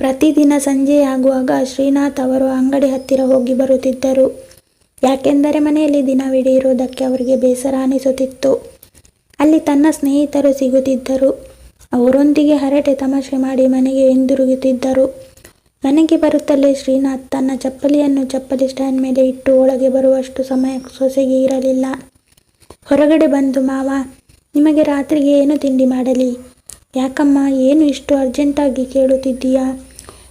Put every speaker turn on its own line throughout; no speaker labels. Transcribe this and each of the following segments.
ಪ್ರತಿದಿನ ಸಂಜೆಯಾಗುವಾಗ ಶ್ರೀನಾಥ್ ಅವರು ಅಂಗಡಿ ಹತ್ತಿರ ಹೋಗಿ ಬರುತ್ತಿದ್ದರು. ಯಾಕೆಂದರೆ ಮನೆಯಲ್ಲಿ ದಿನವಿಡೀ ಇರುವುದಕ್ಕೆ ಅವರಿಗೆ ಬೇಸರ ಅನಿಸುತ್ತಿತ್ತು. ಅಲ್ಲಿ ತನ್ನ ಸ್ನೇಹಿತರು ಸಿಗುತ್ತಿದ್ದರು. ಅವರೊಂದಿಗೆ ಹರಟೆ ತಮಾಷೆ ಮಾಡಿ ಮನೆಗೆ ಹಿಂದಿರುಗುತ್ತಿದ್ದರು. ಮನೆಗೆ ಬರುತ್ತಲೇ ಶ್ರೀನಾಥ್ ತನ್ನ ಚಪ್ಪಲಿಯನ್ನು ಚಪ್ಪಲಿ ಸ್ಟ್ಯಾಂಡ್ ಮೇಲೆ ಇಟ್ಟು ಒಳಗೆ ಬರುವಷ್ಟು ಸಮಯ ಸೊಸೆಗೆ ಇರಲಿಲ್ಲ. ಹೊರಗಡೆ ಬಂದು ಮಾವ, ನಿಮಗೆ ರಾತ್ರಿಗೆ ಏನು ತಿಂಡಿ ಮಾಡಲಿ? ಯಾಕಮ್ಮ ಏನು ಇಷ್ಟು ಅರ್ಜೆಂಟಾಗಿ ಕೇಳುತ್ತಿದ್ದೀಯಾ?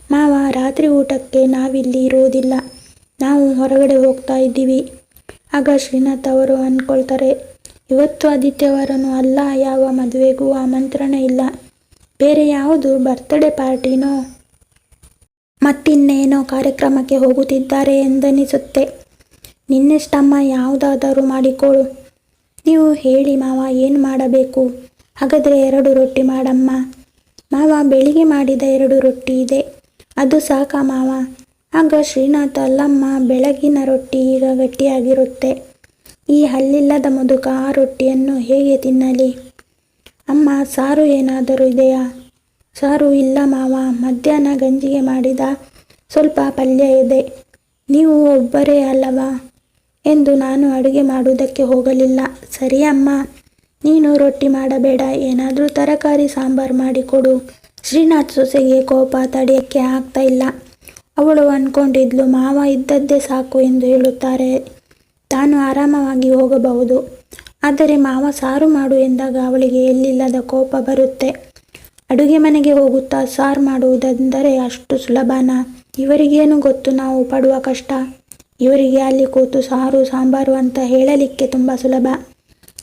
ಮಾವ, ರಾತ್ರಿ ಊಟಕ್ಕೆ ನಾವಿಲ್ಲಿ ಇರುವುದಿಲ್ಲ. ನಾವು ಹೊರಗಡೆ ಹೋಗ್ತಾ ಇದ್ದೀವಿ. ಆಗ ಶ್ರೀನಾಥ್ ಅವರು ಅಂದ್ಕೊಳ್ತಾರೆ, ಇವತ್ತು ಆದಿತ್ಯವಾರನೂ ಅಲ್ಲ ಯಾವ ಮದುವೆಗೂ ಆಮಂತ್ರಣ ಇಲ್ಲ. ಬೇರೆ ಯಾವುದು ಬರ್ತ್ಡೇ ಪಾರ್ಟಿನೋ ಮತ್ತಿನ್ನೇನೋ ಕಾರ್ಯಕ್ರಮಕ್ಕೆ ಹೋಗುತ್ತಿದ್ದಾರೆ ಎಂದನಿಸುತ್ತೆ ನಿನ್ನೆಷ್ಟಮ್ಮ ಯಾವುದಾದರೂ ಮಾಡಿಕೊಳ್ಳು ನೀವು ಹೇಳಿ ಮಾವ ಏನು ಮಾಡಬೇಕು? ಹಾಗಾದರೆ ಎರಡು ರೊಟ್ಟಿ ಮಾಡಮ್ಮ. ಮಾವ, ಬೆಳಿಗ್ಗೆ ಮಾಡಿದ ಎರಡು ರೊಟ್ಟಿ ಇದೆ. ಅದು ಸಾಕಾ ಮಾವ? ಆಗ ಶ್ರೀನಾಥ ಅಲ್ಲಮ್ಮ ಬೆಳಗಿನ ರೊಟ್ಟಿ ಈಗ ಗಟ್ಟಿಯಾಗಿರುತ್ತೆ. ಈ ಹಲ್ಲಿಲ್ಲದ ಮುದುಕ ಆ ರೊಟ್ಟಿಯನ್ನು ಹೇಗೆ ತಿನ್ನಲಿ? ಅಮ್ಮ, ಸಾರು ಏನಾದರೂ ಇದೆಯಾ? ಸಾರು ಇಲ್ಲ ಮಾವ, ಮಧ್ಯಾಹ್ನ ಗಂಜಿಗೆ ಮಾಡಿದ ಸ್ವಲ್ಪ ಪಲ್ಯ ಇದೆ. ನೀವು ಒಬ್ಬರೇ ಅಲ್ಲವಾ ಎಂದು ನಾನು ಅಡುಗೆ ಮಾಡುವುದಕ್ಕೆ ಹೋಗಲಿಲ್ಲ. ಸರಿ ಅಮ್ಮ, ನೀನು ರೊಟ್ಟಿ ಮಾಡಬೇಡ, ಏನಾದರೂ ತರಕಾರಿ ಸಾಂಬಾರು ಮಾಡಿಕೊಡು. ಶ್ರೀನಾಥ್ ಸೊಸೆಗೆ ಕೋಪ ತಡೆಯಕ್ಕೆ ಆಗ್ತಾ ಇಲ್ಲ. ಅವಳು ಅಂದ್ಕೊಂಡಿದ್ಲು ಮಾವ ಇದ್ದದ್ದೇ ಸಾಕು ಎಂದು ಹೇಳುತ್ತಾರೆ ತಾನು ಆರಾಮವಾಗಿ ಹೋಗಬಹುದು. ಆದರೆ ಮಾವ ಸಾರು ಮಾಡು ಎಂದಾಗ ಅವಳಿಗೆ ಎಲ್ಲಿಲ್ಲದ ಕೋಪ ಬರುತ್ತೆ. ಅಡುಗೆ ಮನೆಗೆ ಹೋಗುತ್ತಾ ಸಾರು ಮಾಡುವುದೆಂದರೆ ಅಷ್ಟು ಸುಲಭನಾ? ಇವರಿಗೇನು ಗೊತ್ತು ನಾವು ಪಡುವ ಕಷ್ಟ. ಇವರಿಗೆ ಅಲ್ಲಿ ಕೂತು ಸಾರು, ಸಾಂಬಾರು ಅಂತ ಹೇಳಲಿಕ್ಕೆ ತುಂಬ ಸುಲಭ.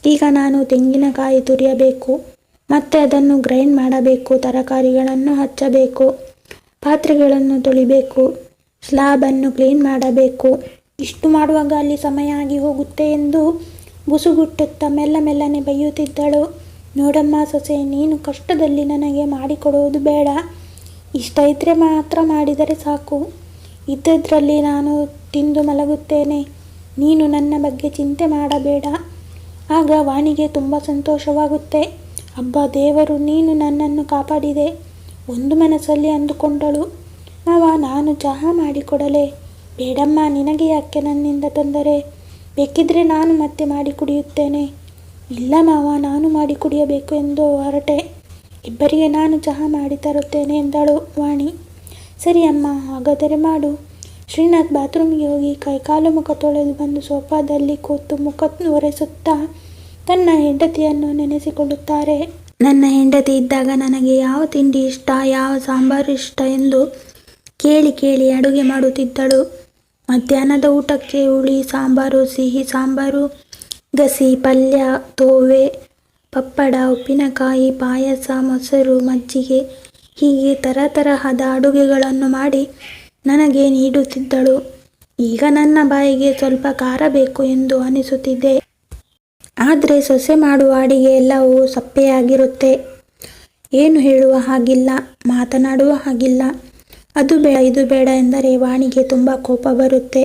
ಈಗ ನಾನು ತೆಂಗಿನಕಾಯಿ ತುರಿಯಬೇಕು. ಮತ್ತೆ ಅದನ್ನು ಗ್ರೈಂಡ್ ಮಾಡಬೇಕು, ತರಕಾರಿಗಳನ್ನು ಹಚ್ಚಬೇಕು, ಪಾತ್ರೆಗಳನ್ನು ತೊಳಿಬೇಕು, ಸ್ಲಾಬನ್ನು ಕ್ಲೀನ್ ಮಾಡಬೇಕು. ಇಷ್ಟು ಮಾಡುವಾಗ ಅಲ್ಲಿ ಸಮಯ ಆಗಿ ಹೋಗುತ್ತೆ ಎಂದು ಬುಸುಗುಟ್ಟುತ್ತಾ ಮೆಲ್ಲ ಮೆಲ್ಲನೆ ಬೈಯುತ್ತಿದ್ದಳು. ನೋಡಮ್ಮ ಸೊಸೆ, ನೀನು ಕಷ್ಟದಲ್ಲಿ ನನಗೆ ಮಾಡಿಕೊಡುವುದು ಬೇಡ. ಇಷ್ಟ ಇದ್ದರೆ ಮಾತ್ರ ಮಾಡಿದರೆ ಸಾಕು. ಇದ್ದದ್ರಲ್ಲಿ ನಾನು ತಿಂದು ಮಲಗುತ್ತೇನೆ. ನೀನು ನನ್ನ ಬಗ್ಗೆ ಚಿಂತೆ ಮಾಡಬೇಡ. ಆಗ ವಾಣಿಗೆ ತುಂಬ ಸಂತೋಷವಾಗುತ್ತೆ. ಅಬ್ಬಾ ದೇವರು, ನೀನು ನನ್ನನ್ನು ಕಾಪಾಡಿದೆ ಒಂದು ಮನಸ್ಸಲ್ಲಿ ಅಂದುಕೊಂಡಳು. ಅವ ನಾನು ಚಹಾ ಮಾಡಿಕೊಡಲೆ ಬೇಡಮ್ಮ, ನಿನಗೆ ಯಾಕೆ ನನ್ನಿಂದ ತೊಂದರೆ? ಬೇಕಿದ್ರೆ ನಾನು ಮತ್ತೆ ಮಾಡಿ ಕುಡಿಯುತ್ತೇನೆ. ಇಲ್ಲ ಮಾವ, ನಾನು ಮಾಡಿ ಕುಡಿಯಬೇಕು ಎಂದು ಹೊರಟೆ. ಇಬ್ಬರಿಗೆ ನಾನು ಚಹಾ ಮಾಡಿ ತರುತ್ತೇನೆ ಎಂದಳು ವಾಣಿ. ಸರಿ ಅಮ್ಮ, ಹಾಗಾದರೆ ಮಾಡು. ಶ್ರೀನಾಥ್ ಬಾತ್ರೂಮ್ಗೆ ಹೋಗಿ ಕೈಕಾಲು ಮುಖ ತೊಳೆದು ಬಂದು ಸೋಫಾದಲ್ಲಿ ಕೂತು ಮುಖ ಒರೆಸುತ್ತಾ ತನ್ನ ಹೆಂಡತಿಯನ್ನು ನೆನೆಸಿಕೊಳ್ಳುತ್ತಾರೆ. ನನ್ನ ಹೆಂಡತಿ ಇದ್ದಾಗ ನನಗೆ ಯಾವ ತಿಂಡಿ ಇಷ್ಟ, ಯಾವ ಸಾಂಬಾರು ಇಷ್ಟ ಎಂದು ಕೇಳಿ ಕೇಳಿ ಅಡುಗೆ ಮಾಡುತ್ತಿದ್ದಳು. ಮಧ್ಯಾಹ್ನದ ಊಟಕ್ಕೆ ಹುಳಿ ಸಾಂಬಾರು, ಸಿಹಿ ಸಾಂಬಾರು, ಗಸಿ ಪಲ್ಯ, ತೋವೆ, ಪಪ್ಪಡ, ಉಪ್ಪಿನಕಾಯಿ, ಪಾಯಸ, ಮೊಸರು, ಮಜ್ಜಿಗೆ ಹೀಗೆ ತರತರಹದ ಅಡುಗೆಗಳನ್ನು ಮಾಡಿ ನನಗೆ ನೀಡುತ್ತಿದ್ದಳು. ಈಗ ನನ್ನ ಬಾಯಿಗೆ ಸ್ವಲ್ಪ ಖಾರ ಬೇಕು ಎಂದು ಅನಿಸುತ್ತಿದೆ. ಆದ್ರೆ ಸೊಸೆ ಮಾಡುವ ಅಡಿಗೆ ಎಲ್ಲವೂ ಸಪ್ಪೆಯಾಗಿರುತ್ತೆ. ಏನು ಹೇಳುವ ಹಾಗಿಲ್ಲ, ಮಾತನಾಡುವ ಹಾಗಿಲ್ಲ. ಅದು ಬೇಡ ಇದು ಬೇಡ ಎಂದರೆ ವಾಣಿಗೆ ತುಂಬ ಕೋಪ ಬರುತ್ತೆ.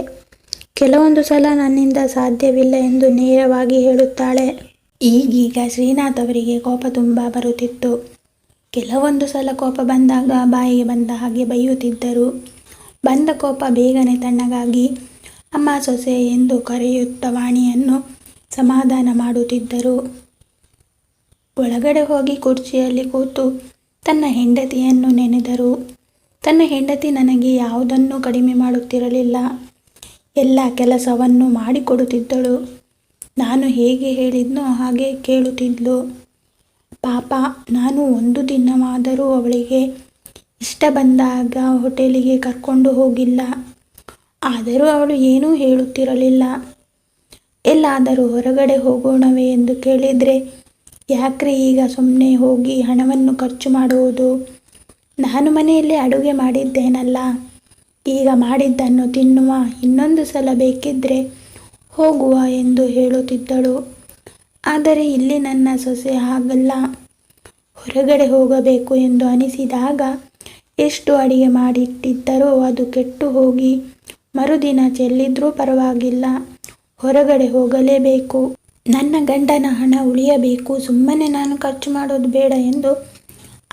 ಕೆಲವೊಂದು ಸಲ ನನ್ನಿಂದ ಸಾಧ್ಯವಿಲ್ಲ ಎಂದು ನೇರವಾಗಿ ಹೇಳುತ್ತಾಳೆ. ಈಗೀಗ ಶ್ರೀನಾಥ್ ಅವರಿಗೆ ಕೋಪ ತುಂಬ ಬರುತ್ತಿತ್ತು. ಕೆಲವೊಂದು ಸಲ ಕೋಪ ಬಂದಾಗ ಬಾಯಿಗೆ ಬಂದ ಹಾಗೆ ಬೈಯುತ್ತಿದ್ದರು. ಬಂದ ಕೋಪ ಬೇಗನೆ ತಣ್ಣಗಾಗಿ ಅಮ್ಮ ಸೊಸೆ ಎಂದು ಕರೆಯುತ್ತ ವಾಣಿಯನ್ನು ಸಮಾಧಾನ ಮಾಡುತ್ತಿದ್ದರು. ಒಳಗಡೆ ಹೋಗಿ ಕುರ್ಚಿಯಲ್ಲಿ ಕೂತು ತನ್ನ ಹೆಂಡತಿಯನ್ನು ನೆನೆದರು. ತನ್ನ ಹೆಂಡತಿ ನನಗೆ ಯಾವುದನ್ನೂ ಕಡಿಮೆ ಮಾಡುತ್ತಿರಲಿಲ್ಲ. ಎಲ್ಲ ಕೆಲಸವನ್ನು ಮಾಡಿಕೊಡುತ್ತಿದ್ದಳು. ನಾನು ಹೇಗೆ ಹೇಳಿದ್ನೋ ಹಾಗೆ ಕೇಳುತ್ತಿದ್ಲು. ಪಾಪ, ನಾನು ಒಂದು ದಿನವಾದರೂ ಅವಳಿಗೆ ಇಷ್ಟ ಬಂದಾಗ ಹೋಟೆಲಿಗೆ ಕರ್ಕೊಂಡು ಹೋಗಿಲ್ಲ. ಆದರೂ ಅವಳು ಏನೂ ಹೇಳುತ್ತಿರಲಿಲ್ಲ. ಎಲ್ಲಾದರೂ ಹೊರಗಡೆ ಹೋಗೋಣವೇ ಎಂದು ಕೇಳಿದರೆ ಯಾಕ್ರಿ ಈಗ ಸುಮ್ಮನೆ ಹೋಗಿ ಹಣವನ್ನು ಖರ್ಚು ಮಾಡುವುದು? ನಾನು ಮನೆಯಲ್ಲೇ ಅಡುಗೆ ಮಾಡಿದ್ದೇನಲ್ಲ, ಈಗ ಮಾಡಿದ್ದನ್ನು ತಿನ್ನುವ, ಇನ್ನೊಂದು ಸಲ ಬೇಕಿದ್ದರೆ ಹೋಗುವ ಎಂದು ಹೇಳುತ್ತಿದ್ದಳು. ಆದರೆ ಇಲ್ಲಿ ನನ್ನ ಸೊಸೆ ಹಾಗಲ್ಲ. ಹೊರಗಡೆ ಹೋಗಬೇಕು ಎಂದು ಅನಿಸಿದಾಗ ಎಷ್ಟು ಅಡಿಗೆ ಮಾಡಿಟ್ಟಿದ್ದರೋ ಅದು ಕೆಟ್ಟು ಹೋಗಿ ಮರುದಿನ ಚೆಲ್ಲಿದ್ರೂ ಪರವಾಗಿಲ್ಲ, ಹೊರಗಡೆ ಹೋಗಲೇಬೇಕು. ನನ್ನ ಗಂಡನ ಹಣ ಉಳಿಯಬೇಕು. ಸುಮ್ಮನೆ ನಾನು ಖರ್ಚು ಮಾಡೋದು ಬೇಡ ಎಂದು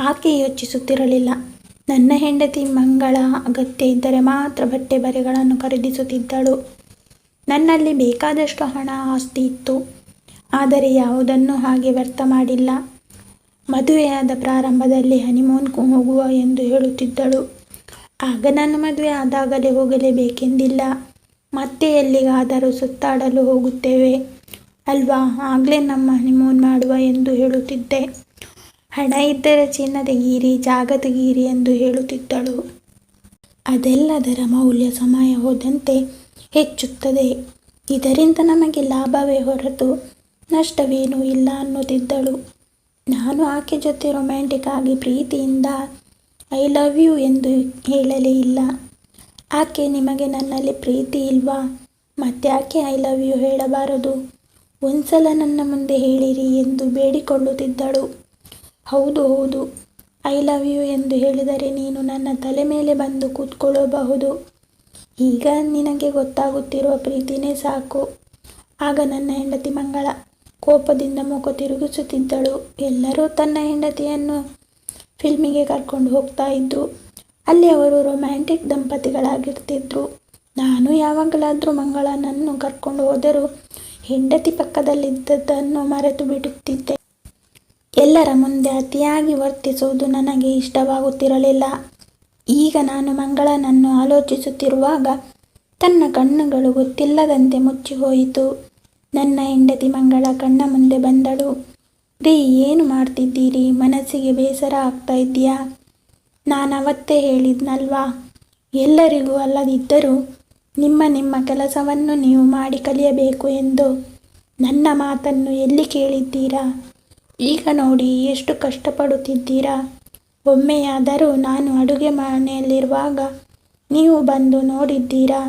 ಆಕೆ ಯೋಚಿಸುತ್ತಿರಲಿಲ್ಲ. ನನ್ನ ಹೆಂಡತಿ ಮಂಗಳ ಅಗತ್ಯ ಇದ್ದರೆ ಮಾತ್ರ ಬಟ್ಟೆ ಬರೆಗಳನ್ನು ಖರೀದಿಸುತ್ತಿದ್ದಳು ನನ್ನಲ್ಲಿ ಬೇಕಾದಷ್ಟು ಹಣ ಆಸ್ತಿ ಇತ್ತು ಆದರೆ ಯಾವುದನ್ನು ಹಾಗೆ ವ್ಯರ್ಥ ಮಾಡಿಲ್ಲ ಮದುವೆಯಾದ ಪ್ರಾರಂಭದಲ್ಲಿ ಹನಿಮೂನ್ಗೂ ಹೋಗುವ ಎಂದು ಹೇಳುತ್ತಿದ್ದಳು ಆಗ ನಾನು ಮದುವೆ ಆದಾಗಲೇ ಹೋಗಲೇಬೇಕೆಂದಿಲ್ಲ ಮತ್ತೆ ಎಲ್ಲಿಗಾದರೂ ಸುತ್ತಾಡಲು ಹೋಗುತ್ತೇವೆ. ಅಲ್ವಾ? ಆಗಲೇ ನಮ್ಮ ಹನಿಮೂನ್ ಮಾಡುವ ಎಂದು ಹೇಳುತ್ತಿದ್ದೆ. ಹಣ ಇದ್ದರೆ ಚಿನ್ನದ ಗೀರಿ ಜಾಗದ ಗೀರಿ ಎಂದು ಹೇಳುತ್ತಿದ್ದಳು. ಅದೆಲ್ಲದರ ಮೌಲ್ಯ ಸಮಯ ಹೋದಂತೆ ಹೆಚ್ಚುತ್ತದೆ. ಇದರಿಂದ ನಮಗೆ ಲಾಭವೇ ಹೊರತು ನಷ್ಟವೇನೂ ಇಲ್ಲ ಅನ್ನುತ್ತಿದ್ದಳು. ನಾನು ಆಕೆ ಜೊತೆ ರೊಮ್ಯಾಂಟಿಕ್ ಆಗಿ ಪ್ರೀತಿಯಿಂದ ಐ ಲವ್ ಯು ಎಂದು ಹೇಳಲೇ ಇಲ್ಲ. ಆಕೆ ನಿಮಗೆ ನನ್ನಲ್ಲಿ ಪ್ರೀತಿ ಇಲ್ವಾ? ಮತ್ತ್ಯಾಕೆ ಐ ಲವ್ ಯು ಹೇಳಬಾರದು. ಒಂದ್ಸಲ ನನ್ನ ಮುಂದೆ ಹೇಳಿರಿ ಎಂದು ಬೇಡಿಕೊಳ್ಳುತ್ತಿದ್ದಳು. ಹೌದು ಹೌದು. ಐ ಲವ್ ಯು ಎಂದು ಹೇಳಿದರೆ ನೀನು ನನ್ನ ತಲೆ ಮೇಲೆ ಬಂದು ಕೂತ್ಕೊಳ್ಳಬಹುದು. ಈಗ ನಿನಗೆ ಗೊತ್ತಾಗುತ್ತಿರುವ ಪ್ರೀತಿನೇ ಸಾಕು. ಆಗ ನನ್ನ ಹೆಂಡತಿ ಮಂಗಳ ಕೋಪದಿಂದ ಮುಖ ತಿರುಗಿಸುತ್ತಿದ್ದಳು. ಎಲ್ಲರೂ ತನ್ನ ಹೆಂಡತಿಯನ್ನು ಫಿಲ್ಮಿಗೆ ಕರ್ಕೊಂಡು ಹೋಗ್ತಾ ಇದ್ರು ಅಲ್ಲಿ ಅವರು ರೊಮ್ಯಾಂಟಿಕ್ ದಂಪತಿಗಳಾಗಿರ್ತಿದ್ರು. ನಾನು ಯಾವಾಗಲಾದರೂ ಮಂಗಳನನ್ನು ಕರ್ಕೊಂಡು ಹೋದರೂ ಹೆಂಡತಿ ಪಕ್ಕದಲ್ಲಿದ್ದದ್ದನ್ನು ಮರೆತು ಬಿಡುತ್ತಿದ್ದೆ. ಎಲ್ಲರ ಮುಂದೆ ಅತಿಯಾಗಿ ವರ್ತಿಸುವುದು ನನಗೆ ಇಷ್ಟವಾಗುತ್ತಿರಲಿಲ್ಲ. ಈಗ ನಾನು ಮಂಗಳನನ್ನು ಆಲೋಚಿಸುತ್ತಿರುವಾಗ ತನ್ನ ಕಣ್ಣುಗಳು ಗೊತ್ತಿಲ್ಲದಂತೆ ಮುಚ್ಚಿಹೋಯಿತು. ನನ್ನ ಹೆಂಡತಿ ಮಂಗಳ ಕಣ್ಣ ಮುಂದೆ ಬಂದಳು. ರೀ, ಏನು ಮಾಡ್ತಿದ್ದೀರಿ? ಮನಸ್ಸಿಗೆ ಬೇಸರ ಆಗ್ತಾ ಇದೆಯಾ ನಾನವತ್ತೇ ಹೇಳಿದ್ನಲ್ವಾ? ಎಲ್ಲರಿಗೂ ಅಲ್ಲದಿದ್ದರೂ ನಿಮ್ಮ ನಿಮ್ಮ ಕೆಲಸವನ್ನು ನೀವು ಮಾಡಿ ಕಲಿಯಬೇಕು ಎಂದು ನನ್ನ ಮಾತನ್ನು ಎಲ್ಲಿ ಕೇಳಿದ್ದೀರಾ? ಈಗ ನೋಡಿ ಎಷ್ಟು ಕಷ್ಟಪಡುತ್ತಿದ್ದೀರಾ? ಒಮ್ಮೆಯಾದರೂ ನಾನು ಅಡುಗೆ ಮನೆಯಲ್ಲಿರುವಾಗ ನೀವು ಬಂದು ನೋಡಿದ್ದೀರಾ?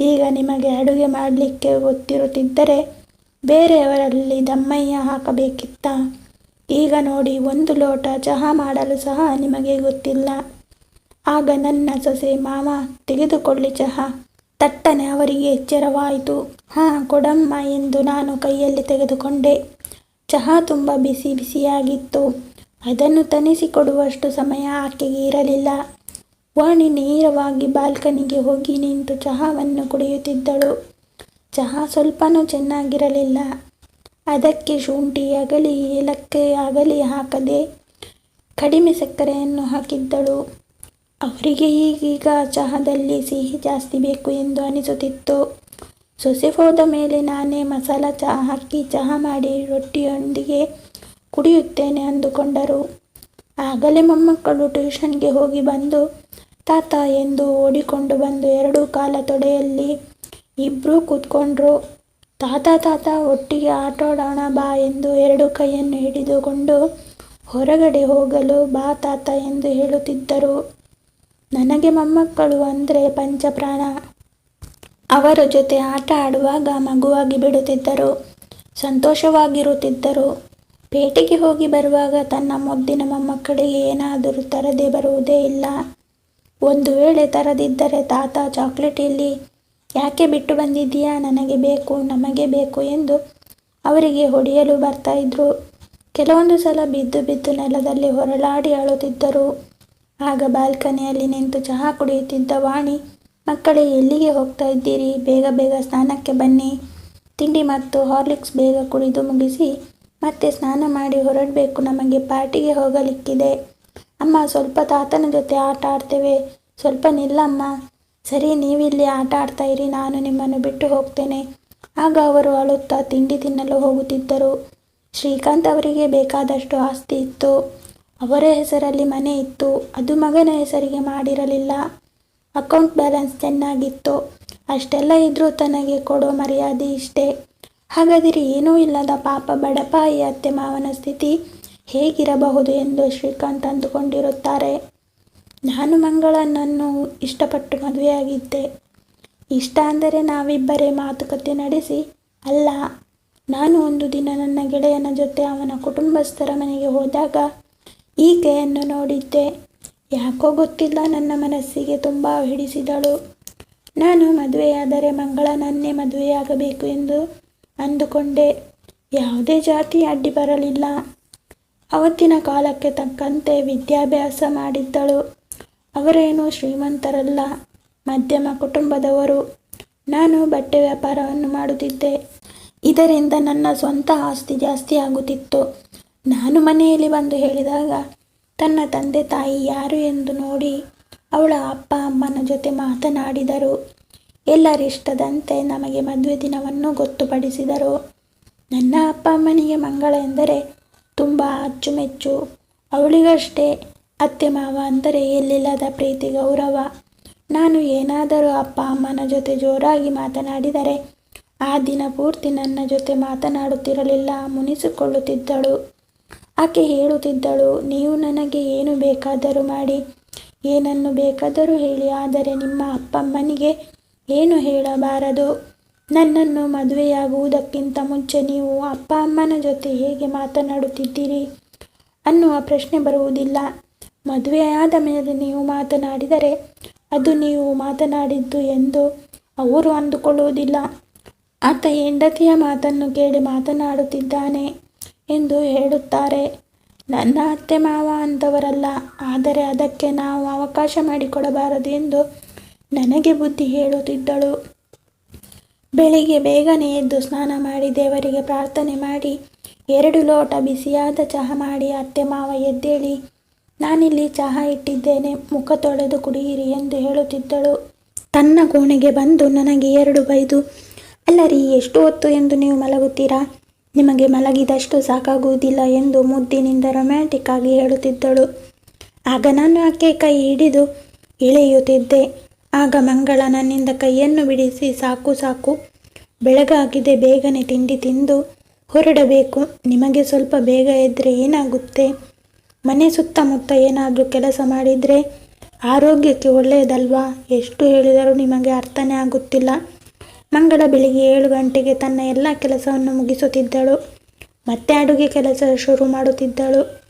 ಈಗ ನಿಮಗೆ ಅಡುಗೆ ಮಾಡಲಿಕ್ಕೆ ಗೊತ್ತಿರುತ್ತಿದ್ದರೆ ಬೇರೆಯವರಲ್ಲಿ ದಮ್ಮಯ್ಯ ಹಾಕಬೇಕಿತ್ತಾ? ಈಗ ನೋಡಿ, ಒಂದು ಲೋಟ ಚಹಾ ಮಾಡಲು ಸಹ ನಿಮಗೆ ಗೊತ್ತಿಲ್ಲ. ಆಗ ನನ್ನ ಸೊಸೆ, ಮಾವ, ತೆಗೆದುಕೊಳ್ಳಿ ಚಹಾ. ತಟ್ಟನೆ ಅವರಿಗೆ ಎಚ್ಚರವಾಯಿತು. ಹಾಂ, ಕೊಡಮ್ಮ ಎಂದು ನಾನು ಕೈಯಲ್ಲಿ ತೆಗೆದುಕೊಂಡೆ. ಚಹಾ ತುಂಬ ಬಿಸಿ ಬಿಸಿಯಾಗಿತ್ತು. ಅದನ್ನು ತನಿಸಿಕೊಡುವಷ್ಟು ಸಮಯ ಆಕೆಗೆ ಇರಲಿಲ್ಲ. ವಾಣಿ ನೇರವಾಗಿ ಬಾಲ್ಕನಿಗೆ ಹೋಗಿ ನಿಂತು ಚಹಾವನ್ನು ಕುಡಿಯುತ್ತಿದ್ದಳು. ಚಹಾ ಸ್ವಲ್ಪನೂ ಚೆನ್ನಾಗಿರಲಿಲ್ಲ. ಅದಕ್ಕೆ ಶುಂಠಿಯಾಗಲಿ ಆಗಲಿ ಏಲಕ್ಕಿ ಆಗಲಿ ಹಾಕದೆ ಕಡಿಮೆ ಸಕ್ಕರೆಯನ್ನು ಹಾಕಿದ್ದಳು. ಅವರಿಗೆ ಈಗೀಗ ಚಹಾದಲ್ಲಿ ಸಿಹಿ ಜಾಸ್ತಿ ಬೇಕು ಎಂದು ಅನಿಸುತ್ತಿತ್ತು. ಸೊಸೆ ಹೋದ ಮೇಲೆ ನಾನೇ ಮಸಾಲ ಚಹಾ ಹಾಕಿ ಚಹಾ ಮಾಡಿ ರೊಟ್ಟಿಯೊಂದಿಗೆ ಕುಡಿಯುತ್ತೇನೆ ಅಂದುಕೊಂಡರು. ಆಗಲೇ ಮೊಮ್ಮಕ್ಕಳು ಟ್ಯೂಷನ್ಗೆ ಹೋಗಿ ಬಂದು, ತಾತ ಎಂದು ಓಡಿಕೊಂಡು ಬಂದು ಎರಡೂ ಕಾಲ ತೊಡೆಯಲ್ಲಿ ಇಬ್ಬರೂ ಕೂತ್ಕೊಂಡ್ರು. ತಾತ ತಾತ, ಒಟ್ಟಿಗೆ ಆಟೋಡೋಣ ಬಾ ಎಂದು ಎರಡು ಕೈಯನ್ನು ಹಿಡಿದುಕೊಂಡು ಹೊರಗಡೆ ಹೋಗಲು ಬಾ ತಾತ ಎಂದು ಹೇಳುತ್ತಿದ್ದರು. ನನಗೆ ಮೊಮ್ಮಕ್ಕಳು ಅಂದರೆ ಪಂಚಪ್ರಾಣ. ಅವರ ಜೊತೆ ಆಟ ಆಡುವಾಗ ಮಗುವಾಗಿ ಬಿಡುತ್ತಿದ್ದರು, ಸಂತೋಷವಾಗಿರುತ್ತಿದ್ದರು. ಪೇಟೆಗೆ ಹೋಗಿ ಬರುವಾಗ ತನ್ನ ಮುದ್ದಿನ ಮೊಮ್ಮಕ್ಕಳಿಗೆ ಏನಾದರೂ ತರದೇ ಬರುವುದೇ ಇಲ್ಲ. ಒಂದು ವೇಳೆ ತರದಿದ್ದರೆ ತಾತ ಚಾಕ್ಲೇಟ್ ಇಲ್ಲಿ ಯಾಕೆ ಬಿಟ್ಟು ಬಂದಿದ್ದೀಯಾ? ನನಗೆ ಬೇಕು, ನಮಗೆ ಬೇಕು ಎಂದು ಅವರಿಗೆ ಹೊಡೆಯಲು ಬರ್ತಾ ಇದ್ರು. ಕೆಲವೊಂದು ಸಲ ಬಿದ್ದು ಬಿದ್ದು ನೆಲದಲ್ಲಿ ಹೊರಳಾಡಿ ಅಳುತ್ತಿದ್ದರು. ಆಗ ಬಾಲ್ಕನಿಯಲ್ಲಿ ನಿಂತು ಚಹಾ ಕುಡಿಯುತ್ತಿದ್ದ ವಾಣಿ, ಮಕ್ಕಳೇ, ಎಲ್ಲಿಗೆ ಹೋಗ್ತಾ ಇದ್ದೀರಿ? ಬೇಗ ಬೇಗ ಸ್ನಾನಕ್ಕೆ ಬನ್ನಿ. ತಿಂಡಿ ಮತ್ತು ಹಾರ್ಲಿಕ್ಸ್ ಬೇಗ ಕುಡಿದು ಮುಗಿಸಿ ಮತ್ತೆ ಸ್ನಾನ ಮಾಡಿ ಹೊರಡಬೇಕು. ನಮಗೆ ಪಾರ್ಟಿಗೆ ಹೋಗಲಿಕ್ಕಿದೆ. ಅಮ್ಮ, ಸ್ವಲ್ಪ ತಾತನ ಜೊತೆ ಆಟ ಆಡ್ತೇವೆ. ಸ್ವಲ್ಪ ನಿಲ್ಲಮ್ಮ. ಸರಿ, ನೀವಿಲ್ಲಿ ಆಟ ಆಡ್ತಾ ಇರಿ, ನಾನು ನಿಮ್ಮನ್ನು ಬಿಟ್ಟು ಹೋಗ್ತೇನೆ. ಆಗ ಅವರು ಅಳುತ್ತಾ ತಿಂಡಿ ತಿನ್ನಲು ಹೋಗುತ್ತಿದ್ದರು. ಶ್ರೀಕಾಂತ್ ಅವರಿಗೆ ಬೇಕಾದಷ್ಟು ಆಸ್ತಿ ಇತ್ತು. ಅವರ ಹೆಸರಲ್ಲಿ ಮನೆ ಇತ್ತು. ಅದು ಮಗನ ಹೆಸರಿಗೆ ಮಾಡಿರಲಿಲ್ಲ. ಅಕೌಂಟ್ ಬ್ಯಾಲೆನ್ಸ್ ಚೆನ್ನಾಗಿತ್ತು. ಅಷ್ಟೆಲ್ಲ ಇದ್ರೂ ತನಗೆ ಕೊಡೋ ಮರ್ಯಾದೆ ಇಷ್ಟೇ. ಹಾಗಾದರೆ ಏನೂ ಇಲ್ಲದ ಪಾಪ ಬಡಪಾಯಿ ಅತ್ತೆ ಮಾವನ ಸ್ಥಿತಿ ಹೇಗಿರಬಹುದು ಎಂದು ಶ್ರೀಕಾಂತ್ ಅಂದುಕೊಂಡಿರುತ್ತಾರೆ. ನಾನು ಮಂಗಳನನ್ನು ಇಷ್ಟಪಟ್ಟು ಮದುವೆಯಾಗಿದ್ದೆ. ಇಷ್ಟ ಅಂದರೆ ನಾವಿಬ್ಬರೇ ಮಾತುಕತೆ ನಡೆಸಿ, ಅಲ್ಲ, ನಾನು ಒಂದು ದಿನ ನನ್ನ ಗೆಳೆಯನ ಜೊತೆ ಅವನ ಕುಟುಂಬಸ್ಥರ ಮನೆಗೆ ಹೋದಾಗ ಈಕೆಯನ್ನು ನೋಡಿದ್ದೆ. ಯಾಕೋ ಗೊತ್ತಿಲ್ಲ, ನನ್ನ ಮನಸ್ಸಿಗೆ ತುಂಬ ಹಿಡಿಸಿದಳು. ನಾನು ಮದುವೆಯಾದರೆ ಮಂಗಳನನ್ನೇ ಮದುವೆಯಾಗಬೇಕು ಎಂದು ಅಂದುಕೊಂಡೆ. ಯಾವುದೇ ಜಾತಿ ಅಡ್ಡಿ ಬರಲಿಲ್ಲ. ಅವತ್ತಿನ ಕಾಲಕ್ಕೆ ತಕ್ಕಂತೆ ವಿದ್ಯಾಭ್ಯಾಸ ಮಾಡಿದ್ದಳು. ಅವರೇನು ಶ್ರೀಮಂತರಲ್ಲ, ಮಧ್ಯಮ ಕುಟುಂಬದವರು. ನಾನು ಬಟ್ಟೆ ವ್ಯಾಪಾರವನ್ನು ಮಾಡುತ್ತಿದ್ದೆ. ಇದರಿಂದ ನನ್ನ ಸ್ವಂತ ಆಸ್ತಿ ಜಾಸ್ತಿ ಆಗುತ್ತಿತ್ತು. ನಾನು ಮನೆಯಲ್ಲಿ ಬಂದು ಹೇಳಿದಾಗ, ತನ್ನ ತಂದೆ ತಾಯಿ ಯಾರು ಎಂದು ನೋಡಿ ಅವಳ ಅಪ್ಪ, ಅಮ್ಮನ ಜೊತೆ ಮಾತನಾಡಿದರು. ಎಲ್ಲರಿಷ್ಟದಂತೆ ನಮಗೆ ಮದುವೆ ದಿನವನ್ನು ಗೊತ್ತುಪಡಿಸಿದರು. ನನ್ನ ಅಪ್ಪ ಅಮ್ಮನಿಗೆ ಮಂಗಳ ಎಂದರೆ ತುಂಬ ಅಚ್ಚುಮೆಚ್ಚು. ಅವಳಿಗಷ್ಟೇ ಅತ್ತೆ ಮಾವ ಅಂದರೆ ಎಲ್ಲಿಲ್ಲದ ಪ್ರೀತಿ, ಗೌರವ. ನಾನು ಏನಾದರೂ ಅಪ್ಪ ಅಮ್ಮನ ಜೊತೆ ಜೋರಾಗಿ ಮಾತನಾಡಿದರೆ ಆ ದಿನ ಪೂರ್ತಿ ನನ್ನ ಜೊತೆ ಮಾತನಾಡುತ್ತಿರಲಿಲ್ಲ, ಮುನಿಸಿಕೊಳ್ಳುತ್ತಿದ್ದಳು. ಆಕೆ ಹೇಳುತ್ತಿದ್ದಳು, ನೀವು ನನಗೆ ಏನು ಬೇಕಾದರೂ ಮಾಡಿ. ಏನನ್ನು ಬೇಕಾದರೂ ಹೇಳಿ, ಆದರೆ ನಿಮ್ಮ ಅಪ್ಪಮ್ಮನಿಗೆ ಏನು ಹೇಳಬಾರದು? ನನ್ನನ್ನು ಮದುವೆಯಾಗುವುದಕ್ಕಿಂತ ಮುಂಚೆ ನೀವು ಅಪ್ಪ ಅಮ್ಮನ ಜೊತೆ ಹೇಗೆ ಮಾತನಾಡುತ್ತಿದ್ದೀರಿ? ಅನ್ನುವ ಪ್ರಶ್ನೆ ಬರುವುದಿಲ್ಲ. ಮದುವೆಯಾದ ಮೇಲೆ ನೀವು ಮಾತನಾಡಿದರೆ ಅದು ನೀವು ಮಾತನಾಡಿದ್ದು ಎಂದು ಅವರು ಅಂದುಕೊಳ್ಳುವುದಿಲ್ಲ. ಆತ ಹೆಂಡತಿಯ ಮಾತನ್ನು ಕೇಳಿ ಮಾತನಾಡುತ್ತಿದ್ದಾನೆ ಎಂದು ಹೇಳುತ್ತಾರೆ. ನನ್ನ ಅತ್ತೆ ಮಾವ ಅಂತವರಲ್ಲ, ಆದರೆ ಅದಕ್ಕೆ ನಾವು ಅವಕಾಶ ಮಾಡಿಕೊಡಬಾರದು ಎಂದು ನನಗೆ ಬುದ್ಧಿ ಹೇಳುತ್ತಿದ್ದಳು. ಬೆಳಿಗ್ಗೆ ಬೇಗನೆ ಎದ್ದು ಸ್ನಾನ ಮಾಡಿ ದೇವರಿಗೆ ಪ್ರಾರ್ಥನೆ ಮಾಡಿ, ಎರಡು ಲೋಟ ಬಿಸಿಯಾದ ಚಹಾ ಮಾಡಿ ಅತ್ತೆ ಮಾವ ಎದ್ದೇಳಿ ನಾನಿಲ್ಲಿ ಚಹಾ ಇಟ್ಟಿದ್ದೇನೆ. ಮುಖ ತೊಳೆದು ಕುಡಿಯಿರಿ ಎಂದು ಹೇಳುತ್ತಿದ್ದಳು. ತನ್ನ ಕೋಣೆಗೆ ಬಂದು ನನಗೆ ಎರಡು ಬೈದು, ಅಲ್ಲರಿ, ಎಷ್ಟು ಹೊತ್ತು ಎಂದು ನೀವು ಮಲಗುತ್ತೀರಾ? ನಿಮಗೆ ಮಲಗಿದಷ್ಟು ಸಾಕಾಗುವುದಿಲ್ಲ ಎಂದು ಮುದ್ದಿನಿಂದ ರೊಮ್ಯಾಂಟಿಕ್ ಆಗಿ ಹೇಳುತ್ತಿದ್ದಳು. ಆಗ ನಾನು ಆಕೆ ಕೈ ಹಿಡಿದು ಎಳೆಯುತ್ತಿದ್ದೆ. ಆಗ ಮಂಗಳ ನನ್ನಿಂದ ಕೈಯನ್ನು ಬಿಡಿಸಿ ಸಾಕು ಸಾಕು, ಬೆಳಗಾಗಿದೆ, ಬೇಗನೆ ತಿಂಡಿ ತಿಂದು ಹೊರಡಬೇಕು. ನಿಮಗೆ ಸ್ವಲ್ಪ ಬೇಗ ಎದ್ದರೆ ಏನಾಗುತ್ತೆ? ಮನೆ ಸುತ್ತಮುತ್ತ ಏನಾದರೂ ಕೆಲಸ ಮಾಡಿದರೆ ಆರೋಗ್ಯಕ್ಕೆ ಒಳ್ಳೆಯದಲ್ವಾ? ಎಷ್ಟು ಹೇಳಿದರೂ ನಿಮಗೆ ಅರ್ಥನೇ ಆಗುತ್ತಿಲ್ಲ. ಮಂಗಳ ಬೆಳಿಗ್ಗೆ ಏಳು ಗಂಟೆಗೆ ತನ್ನ ಎಲ್ಲ ಕೆಲಸವನ್ನು ಮುಗಿಸುತ್ತಿದ್ದಳು. ಮತ್ತೆ ಅಡುಗೆ ಕೆಲಸ ಶುರು ಮಾಡುತ್ತಿದ್ದಳು.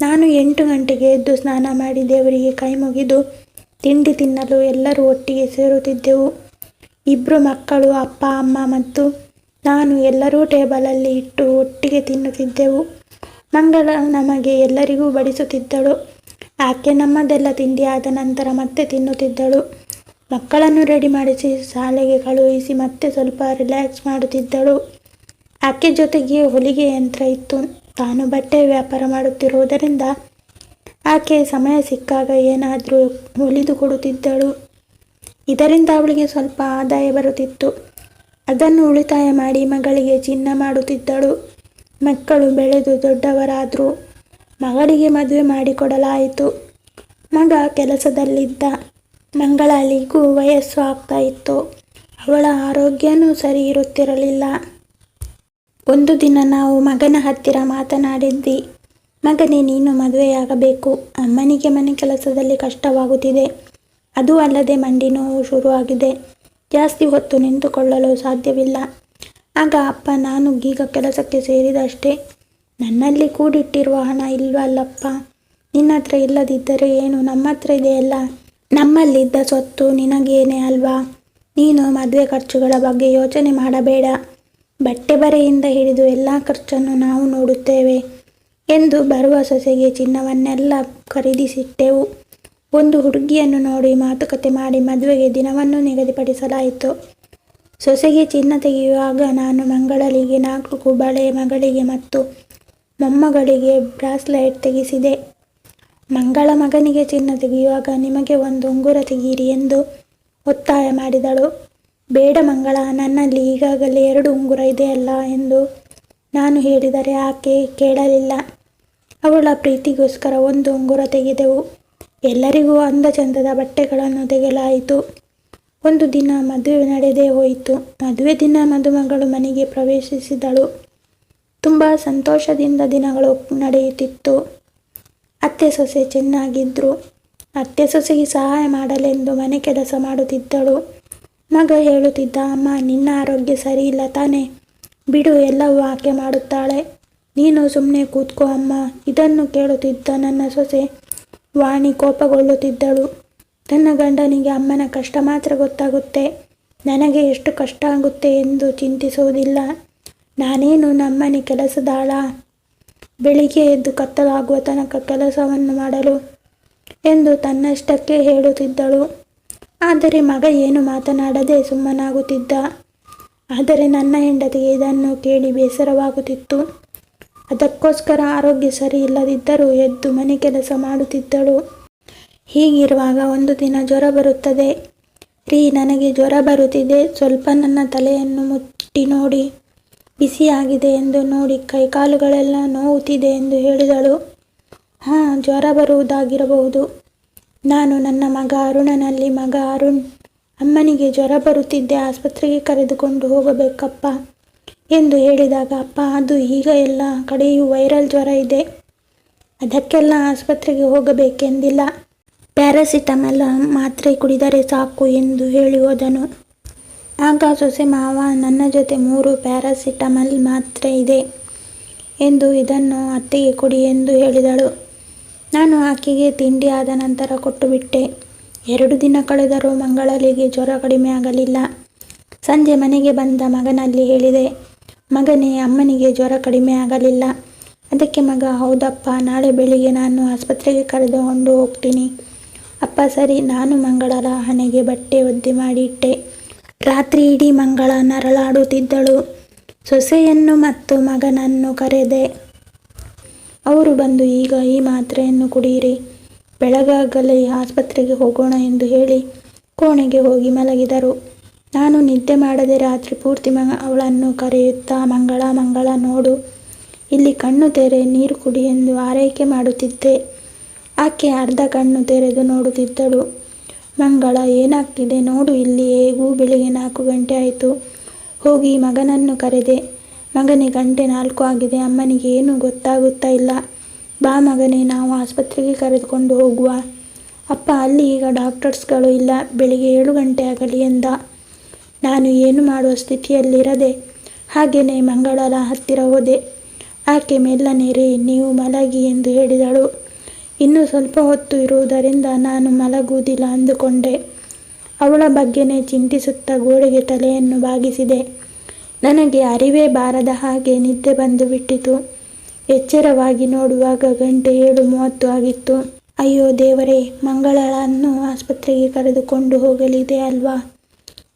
ನಾನು ಎಂಟು ಗಂಟೆಗೆ ಎದ್ದು ಸ್ನಾನ ಮಾಡಿ ದೇವರಿಗೆ ಕೈ ಮುಗಿದು ತಿಂಡಿ ತಿನ್ನಲು ಎಲ್ಲರೂ ಒಟ್ಟಿಗೆ ಸೇರುತ್ತಿದ್ದೆವು. ಇಬ್ಬರು ಮಕ್ಕಳು, ಅಪ್ಪ, ಅಮ್ಮ ಮತ್ತು ನಾನು ಎಲ್ಲರೂ ಟೇಬಲಲ್ಲಿ ಇಟ್ಟು ಒಟ್ಟಿಗೆ ತಿನ್ನುತ್ತಿದ್ದೆವು. ಮಂಗಳ ನಮಗೆ ಎಲ್ಲರಿಗೂ ಬಡಿಸುತ್ತಿದ್ದಳು. ಆಕೆ ನಮ್ಮದೆಲ್ಲ ತಿಂಡಿ ಆದ ನಂತರ ಮತ್ತೆ ತಿನ್ನುತ್ತಿದ್ದಳು. ಮಕ್ಕಳನ್ನು ರೆಡಿ ಮಾಡಿಸಿ ಶಾಲೆಗೆ ಕಳುಹಿಸಿ ಮತ್ತೆ ಸ್ವಲ್ಪ ರಿಲ್ಯಾಕ್ಸ್ ಮಾಡುತ್ತಿದ್ದಳು. ಆಕೆ ಜೊತೆಗೆ ಹೊಲಿಗೆ ಯಂತ್ರ ಇತ್ತು. ತಾನು ಬಟ್ಟೆ ವ್ಯಾಪಾರ ಮಾಡುತ್ತಿರುವುದರಿಂದ ಆಕೆ ಸಮಯ ಸಿಕ್ಕಾಗ ಏನಾದರೂ ಹೊಲಿದು ಕೊಡುತ್ತಿದ್ದಳು. ಇದರಿಂದ ಅವಳಿಗೆ ಸ್ವಲ್ಪ ಆದಾಯ ಬರುತ್ತಿತ್ತು. ಅದನ್ನು ಉಳಿತಾಯ ಮಾಡಿ ಮಗಳಿಗೆ ಚಿನ್ನ ಮಾಡುತ್ತಿದ್ದಳು. ಮಕ್ಕಳು ಬೆಳೆದು ದೊಡ್ಡವರಾದರು ಮಗಳಿಗೆ ಮದುವೆ ಮಾಡಿಕೊಡಲಾಯಿತು. ಮಗ ಕೆಲಸದಲ್ಲಿದ್ದ ಮಂಗಳಾಲಿಗೂ ವಯಸ್ಸು ಆಗ್ತಾ ಇತ್ತು. ಅವಳ ಆರೋಗ್ಯನೂ ಸರಿ ಇರುತ್ತಿರಲಿಲ್ಲ. ಒಂದು ದಿನ ನಾವು ಮಗನ ಹತ್ತಿರ ಮಾತನಾಡಿದ್ವಿ. ಮಗನೇ, ನೀನು ಮದುವೆಯಾಗಬೇಕು. ಅಮ್ಮನಿಗೆ ಮನೆ ಕೆಲಸದಲ್ಲಿ ಕಷ್ಟವಾಗುತ್ತಿದೆ. ಅದು ಅಲ್ಲದೆ ಮಂಡಿ ನೋವು ಶುರುವಾಗಿದೆ. ಜಾಸ್ತಿ ಹೊತ್ತು ನಿಂತುಕೊಳ್ಳಲು ಸಾಧ್ಯವಿಲ್ಲ. ಆಗ ಅಪ್ಪ, ನಾನು ಈಗ ಕೆಲಸಕ್ಕೆ ಸೇರಿದಷ್ಟೇ. ನನ್ನಲ್ಲಿ ಕೂಡಿಟ್ಟಿರುವ ಹಣ ಇಲ್ವಲ್ಲಪ್ಪ ನಿನ್ನ ಹತ್ರ ಇಲ್ಲದಿದ್ದರೆ ಏನು? ನಮ್ಮ ಹತ್ರ ಇದೆಯಲ್ಲ? ನಮ್ಮಲ್ಲಿದ್ದ ಸ್ವತ್ತು ನಿನಗೇನೆ ಅಲ್ವಾ? ನೀನು ಮದುವೆ ಖರ್ಚುಗಳ ಬಗ್ಗೆ ಯೋಚನೆ ಮಾಡಬೇಡ. ಬಟ್ಟೆ ಬರೆಯಿಂದ ಹಿಡಿದು ಎಲ್ಲ ಖರ್ಚನ್ನು ನಾವು ನೋಡುತ್ತೇವೆ ಎಂದು ಬರುವ ಸೊಸೆಗೆ ಚಿನ್ನವನ್ನೆಲ್ಲ ಖರೀದಿಸಿಟ್ಟೆವು. ಒಂದು ಹುಡುಗಿಯನ್ನು ನೋಡಿ ಮಾತುಕತೆ ಮಾಡಿ ಮದುವೆಗೆ ದಿನವನ್ನು ನಿಗದಿಪಡಿಸಲಾಯಿತು. ಸೊಸೆಗೆ ಚಿನ್ನ ತೆಗೆಯುವಾಗ ನಾನು ಮಂಗಳಲಿಗೆ ನಾಲ್ಕು ಬಳೆ ಮಗಳಿಗೆ ಮತ್ತು ಮೊಮ್ಮಗಳಿಗೆ ಬ್ರಾಸ್ಲೈಟ್ ತೆಗೆಸಿದೆ. ಮಂಗಳ ಮಗನಿಗೆ ಚಿನ್ನ ತೆಗೆಯುವಾಗ ನಿಮಗೆ ಒಂದು ಉಂಗುರ ತೆಗೀರಿ ಎಂದು ಒತ್ತಾಯ ಮಾಡಿದಳು. ಬೇಡ ಮಂಗಳ, ನನ್ನಲ್ಲಿ ಈಗಾಗಲೇ ಎರಡು ಉಂಗುರ ಇದೆಯಲ್ಲ ಎಂದು ನಾನು ಹೇಳಿದರೆ ಆಕೆ ಕೇಳಲಿಲ್ಲ. ಅವಳ ಪ್ರೀತಿಗೋಸ್ಕರ ಒಂದು ಉಂಗುರ ತೆಗೆದೆವು. ಎಲ್ಲರಿಗೂ ಅಂದ ಚಂದದ ಬಟ್ಟೆಗಳನ್ನು ತೆಗೆಯಲಾಯಿತು. ಒಂದು ದಿನ ಮದುವೆ ನಡೆದೇ ಹೋಯಿತು. ಮದುವೆ ದಿನ ಮದುಮಗಳು ಮನೆಗೆ ಪ್ರವೇಶಿಸಿದಳು. ತುಂಬ ಸಂತೋಷದಿಂದ ದಿನಗಳು ನಡೆಯುತ್ತಿತ್ತು. ಅತ್ತೆ ಸೊಸೆ ಚೆನ್ನಾಗಿದ್ದರು ಅತ್ತೆ ಸೊಸೆಗೆ ಸಹಾಯ ಮಾಡಲೆಂದು ಮನೆ ಕೆಲಸ ಮಾಡುತ್ತಿದ್ದಳು. ಮಗ ಹೇಳುತ್ತಿದ್ದ, ಅಮ್ಮ, ನಿನ್ನ ಆರೋಗ್ಯ ಸರಿ ಇಲ್ಲ ತಾನೇ. ಬಿಡು, ಎಲ್ಲವೂ ಆಕೆ ಮಾಡುತ್ತಾಳೆ. ನೀನು ಸುಮ್ಮನೆ ಕೂತ್ಕೋ, ಅಮ್ಮ. ಇದನ್ನು ಕೇಳುತ್ತಿದ್ದ ನನ್ನ ಸೊಸೆ ವಾಣಿ ಕೋಪಗೊಳ್ಳುತ್ತಿದ್ದಳು. ತನ್ನ ಗಂಡನಿಗೆ ಅಮ್ಮನ ಕಷ್ಟ ಮಾತ್ರ ಗೊತ್ತಾಗುತ್ತೆ. ನನಗೆ ಎಷ್ಟು ಕಷ್ಟ ಆಗುತ್ತೆ ಎಂದು ಚಿಂತಿಸುವುದಿಲ್ಲ. ನಾನೇನು ನಮ್ಮನೆ ಕೆಲಸದಾಳ ಬೆಳಿಗ್ಗೆ ಎದ್ದು ಕತ್ತಲಾಗುವ ತನಕ ಕೆಲಸವನ್ನು ಮಾಡಲು ಎಂದು ತನ್ನಷ್ಟಕ್ಕೆ ಹೇಳುತ್ತಿದ್ದಳು. ಆದರೆ ಮಗ ಏನು ಮಾತನಾಡದೆ ಸುಮ್ಮನಾಗುತ್ತಿದ್ದ. ಆದರೆ ನನ್ನ ಹೆಂಡತಿಗೆ ಇದನ್ನು ಕೇಳಿ ಬೇಸರವಾಗುತ್ತಿತ್ತು. ಅದಕ್ಕೋಸ್ಕರ ಆರೋಗ್ಯ ಸರಿ ಇಲ್ಲದಿದ್ದರೂ ಎದ್ದು ಮನೆ ಕೆಲಸ ಮಾಡುತ್ತಿದ್ದಳು. ಹೀಗಿರುವಾಗ ಒಂದು ದಿನ ಜ್ವರ ಬರುತ್ತದೆ. ರೀ, ನನಗೆ ಜ್ವರ ಬರುತ್ತಿದೆ. ಸ್ವಲ್ಪ ನನ್ನ ತಲೆಯನ್ನು ಮುಟ್ಟಿ ನೋಡಿ. ಬಿಸಿಯಾಗಿದೆ ಎಂದು ನೋಡಿ ಕೈಕಾಲುಗಳೆಲ್ಲ ನೋವುತ್ತಿದೆ ಎಂದು ಹೇಳಿದಳು. ಹಾಂ, ಜ್ವರ ಬರುವುದಾಗಿರಬಹುದು. ನಾನು ನನ್ನ ಮಗ ಅರುಣನಲ್ಲಿ, ಮಗ ಅರುಣ್ ಅಮ್ಮನಿಗೆ ಜ್ವರ ಬರುತ್ತಿದ್ದೆ. ಆಸ್ಪತ್ರೆಗೆ ಕರೆದುಕೊಂಡು ಹೋಗಬೇಕಪ್ಪ ಎಂದು ಹೇಳಿದಾಗ, ಅಪ್ಪ, ಅದು ಈಗ ಎಲ್ಲ ಕಡೆಯೂ ವೈರಲ್ ಜ್ವರ ಇದೆ. ಅದಕ್ಕೆಲ್ಲ ಆಸ್ಪತ್ರೆಗೆ ಹೋಗಬೇಕೆಂದಿಲ್ಲ. ಪ್ಯಾರಾಸಿಟಮಲ್ ಮಾತ್ರೆ ಕುಡಿದರೆ ಸಾಕು ಎಂದು ಹೇಳಿ ಹೋದನು. ಆಗ ಸೊಸೆ ಮಾವ, ನನ್ನ ಜೊತೆ ಮೂರು ಪ್ಯಾರಾಸಿಟಮಲ್ ಮಾತ್ರೆ ಇದೆ ಎಂದು ಇದನ್ನು ಅತ್ತೆಗೆ ಕೊಡಿ ಎಂದು ಹೇಳಿದಳು. ನಾನು ಆಕೆಗೆ ತಿಂಡಿ ಆದ ನಂತರ ಕೊಟ್ಟುಬಿಟ್ಟೆ. ಎರಡು ದಿನ ಕಳೆದರೂ ಮಂಗಳಲಿಗೆ ಜ್ವರ ಕಡಿಮೆ ಆಗಲಿಲ್ಲ. ಸಂಜೆ ಮನೆಗೆ ಬಂದ ಮಗನಲ್ಲಿ ಹೇಳಿದೆ, ಮಗನೇ, ಅಮ್ಮನಿಗೆ ಜ್ವರ ಕಡಿಮೆ ಆಗಲಿಲ್ಲ. ಅದಕ್ಕೆ ಮಗ, ಹೌದಪ್ಪ, ನಾಳೆ ಬೆಳಿಗ್ಗೆ ನಾನು ಆಸ್ಪತ್ರೆಗೆ ಕರೆದುಕೊಂಡು ಹೋಗ್ತೀನಿ. ಅಪ್ಪ ಸರಿ, ನಾನು ಮಂಗಳರ ಹಣೆಗೆ ಬಟ್ಟೆ ಒದ್ದೆ ಮಾಡಿಟ್ಟೆ. ರಾತ್ರಿ ಇಡೀ ಮಂಗಳ ನರಳಾಡುತ್ತಿದ್ದಳು. ಸೊಸೆಯನ್ನು ಮತ್ತು ಮಗನನ್ನು ಕರೆದೆ. ಅವರು ಬಂದು ಈಗ ಈ ಮಾತ್ರೆಯನ್ನು ಕುಡಿಯಿರಿ ಬೆಳಗಾಗಲೇ ಆಸ್ಪತ್ರೆಗೆ ಹೋಗೋಣ ಎಂದು ಹೇಳಿ ಕೋಣೆಗೆ ಹೋಗಿ ಮಲಗಿದರು. ನಾನು ನಿದ್ದೆ ಮಾಡದೆ ರಾತ್ರಿ ಪೂರ್ತಿ ಮ, ಅವಳನ್ನು ಕರೆಯುತ್ತಾ, ಮಂಗಳ ಮಂಗಳ, ನೋಡು. ಇಲ್ಲಿ ಕಣ್ಣು ತೆರೆ, ನೀರು ಕುಡಿ ಎಂದು ಆರೈಕೆ ಮಾಡುತ್ತಿದ್ದೆ. ಆಕೆ ಅರ್ಧ ಕಣ್ಣು ತೆರೆದು ನೋಡುತ್ತಿದ್ದಳು. ಮಂಗಳ, ಏನಾಗ್ತಿದೆ ನೋಡು, ಇಲ್ಲಿ ಹೇಗೂ ಬೆಳಿಗ್ಗೆ ನಾಲ್ಕು ಗಂಟೆ ಆಯಿತು. ಹೋಗಿ ಮಗನನ್ನು ಕರೆದೆ. ಮಗನೇ ಗಂಟೆ ನಾಲ್ಕು ಆಗಿದೆ. ಅಮ್ಮನಿಗೆ ಏನೂ ಗೊತ್ತಾಗುತ್ತಾ ಇಲ್ಲ. ಬಾ ಮಗನೇ, ನಾವು ಆಸ್ಪತ್ರೆಗೆ ಕರೆದುಕೊಂಡು ಹೋಗುವ. ಅಪ್ಪ, ಅಲ್ಲಿ ಈಗ ಡಾಕ್ಟರ್ಸ್ಗಳು ಇಲ್ಲ. ಬೆಳಿಗ್ಗೆ ಏಳು ಗಂಟೆ ಆಗಲಿ ಎಂದ. ನಾನು ಏನು ಮಾಡುವ ಸ್ಥಿತಿಯಲ್ಲಿರದೆ. ಹಾಗೆಯೇ ಮಂಗಳರ ಹತ್ತಿರ ಹೋದೆ. ಆಕೆ ಮೆಲ್ಲನೆ, ರೀ, ನೀವು ಮಲಗಿ ಎಂದು ಹೇಳಿದಳು. ಇನ್ನು ಸ್ವಲ್ಪ ಹೊತ್ತು ಇರುವುದರಿಂದ ನಾನು ಮಲಗುವುದಿಲ್ಲ ಅಂದುಕೊಂಡೆ. ಅವಳ ಬಗ್ಗೆನೇ ಚಿಂತಿಸುತ್ತಾ ಗೋಡೆಗೆ ತಲೆಯನ್ನು ಬಾಗಿಸಿದೆ. ನನಗೆ ಅರಿವೇ ಬಾರದ ಹಾಗೆ ನಿದ್ದೆ ಬಂದು ಬಿಟ್ಟಿತು. ಎಚ್ಚರವಾಗಿ ನೋಡುವಾಗ ಗಂಟೆ ಏಳು ಮೂವತ್ತು ಆಗಿತ್ತು. ಅಯ್ಯೋ ದೇವರೇ ಮಂಗಳಳನ್ನು ಆಸ್ಪತ್ರೆಗೆ ಕರೆದುಕೊಂಡು ಹೋಗಲಿದೆ ಅಲ್ವಾ?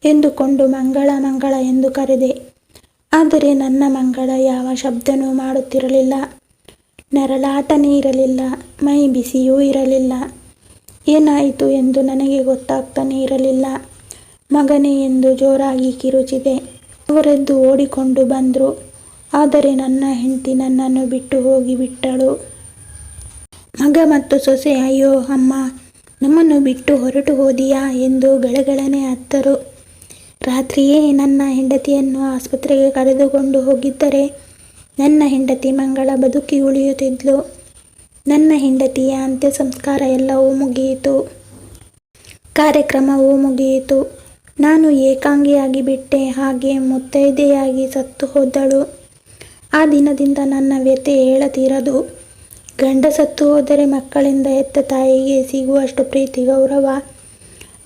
ಎಂದುಕೊಂಡು ಮಂಗಳ ಮಂಗಳ ಎಂದು ಕರೆದೆ. ಆದರೆ ನನ್ನ ಮಂಗಳ ಯಾವ ಶಬ್ದನೂ ಮಾಡುತ್ತಿರಲಿಲ್ಲ. ನರಳಾಟನೇ ಇರಲಿಲ್ಲ ಮೈ ಬಿಸಿಯೂ ಇರಲಿಲ್ಲ. ಏನಾಯಿತು ಎಂದು ನನಗೆ ಗೊತ್ತಾಗ್ತಾನೇ ಇರಲಿಲ್ಲ. ಮಗನೇ ಎಂದು ಜೋರಾಗಿ ಕಿರುಚಿದೆ. ಅವರೆದ್ದು ಓಡಿಕೊಂಡು ಬಂದರು. ಆದರೆ ನನ್ನ ಹೆಂಡತಿ ನನ್ನನ್ನು ಬಿಟ್ಟು ಹೋಗಿಬಿಟ್ಟಳು ಮಗ ಮತ್ತು ಸೊಸೆ, ಅಯ್ಯೋ ಅಮ್ಮ, ನಮ್ಮನ್ನು ಬಿಟ್ಟು ಹೊರಟು ಹೋದಿಯಾ ಎಂದು ಗಳಗಳನೆ ಅತ್ತರು. ರಾತ್ರಿಯೇ ನನ್ನ ಹೆಂಡತಿಯನ್ನು ಆಸ್ಪತ್ರೆಗೆ ಕರೆದುಕೊಂಡು ಹೋಗಿದ್ದರೆ ನನ್ನ ಹೆಂಡತಿ ಮಂಗಳ ಬದುಕಿ ಉಳಿಯುತ್ತಿದ್ಲು. ನನ್ನ ಹೆಂಡತಿಯ ಅಂತ್ಯ ಸಂಸ್ಕಾರ ಎಲ್ಲವೂ ಮುಗಿಯಿತು. ಕಾರ್ಯಕ್ರಮವೂ ಮುಗಿಯಿತು. ನಾನು ಏಕಾಂಗಿಯಾಗಿ ಬಿಟ್ಟೆ, ಹಾಗೆ ಮುತ್ತೈದೆಯಾಗಿ ಸತ್ತು ಹೋದಳು. ಆ ದಿನದಿಂದ ನನ್ನ ವ್ಯಥೆ ಹೇಳತೀರದು. ಗಂಡ ಸತ್ತು ಹೋದರೆ ಮಕ್ಕಳಿಂದ ಎತ್ತ ತಾಯಿಗೆ ಸಿಗುವಷ್ಟು ಪ್ರೀತಿ, ಗೌರವ,